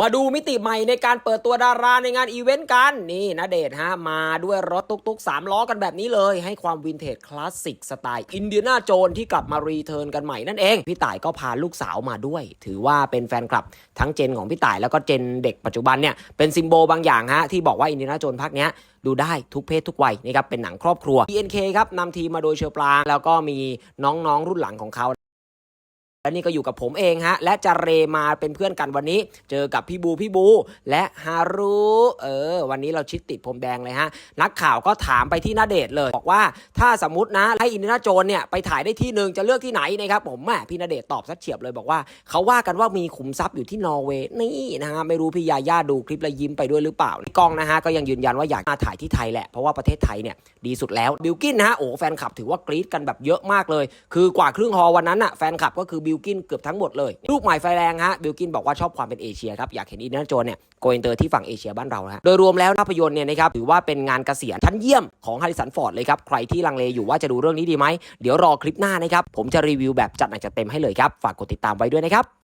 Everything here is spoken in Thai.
มาดูมิติใหม่ในการเปิดตัวดาราในงานอีเวนต์กัน นี่นะเดชฮะ มาด้วยรถตุกๆ 3 ล้อกันแบบนี้เลย ให้ความวินเทจคลาสสิกสไตล์อินเดียนาโจนที่กลับมารีเทิร์นกันใหม่นั่นเอง พี่ต่ายก็พาลูกสาวมาด้วย ถือว่าเป็นแฟนคลับทั้งเจนของพี่ต่ายแล้วก็เจนเด็กปัจจุบันเนี่ย เป็นซิมโบลบางอย่างฮะ ที่บอกว่าอินเดียนาโจนภาคเนี้ยดูได้ทุกเพศทุกวัยนะครับเป็นหนังครอบครัว BNK ครับนำทีมมาโดยเชอปรางแล้วก็มีน้องๆรุ่นหลังของเขา และนี่ก็อยู่กับผมเองฮะ และจะเรมาเป็นเพื่อนกันวันนี้ เจอกับพี่บูพี่บู และฮารุเออ วันนี้เราชิดติดพรมแดงเลยฮะ นักข่าวก็ถามไปที่นาเดชเลย บอกว่าถ้าสมมตินะให้อินเดียนาโจนเนี่ยไปถ่ายได้ที่หนึ่งจะเลือกที่ไหนนะครับผมแม่พี่นาเดชตอบซัดเฉียบเลยบอกว่าเขาว่ากันว่ามีขุมทรัพย์อยู่ที่นอร์เวย์นี่นะฮะไม่รู้พี่ยาย่าดูคลิปแล้วยิ้มไปด้วยหรือเปล่าพี่กองนะฮะก็ยังยืนยันว่าอยากมาถ่ายที่ไทยแหละเพราะว่าประเทศไทยเนี่ยดีสุดแล้วบิลกินนะฮะโอ้แฟนคลับถือว่ากรี๊ดกันแบบเยอะมากเลย คือกว่าครึ่งฮอวันนั้นอะแฟนคลับก็คือบิลกินเกือบทั้งหมดเลยลูกใหม่ไฟแรงฮะบิลกินบอกว่าชอบความเป็นเอเชียครับอยากเห็นอินเดียโจนเนี่ยโกอินเตอร์ที่ฝั่งเอเชียบ้านเราฮะโดยรวมแล้วภาพยนตร์เนี่ยนะครับถือว่าเป็นงานเกษียณชั้นเยี่ยมของฮาริสันฟอร์ดเลยครับใครที่ลังเลอยู่ว่าจะดูเรื่องนี้ดีไหมเดี๋ยวรอคลิปหน้านะครับผมจะรีวิวแบบจัดหนักจัดเต็มให้เลยครับฝากกดติดตามไว้ด้วยนะครับ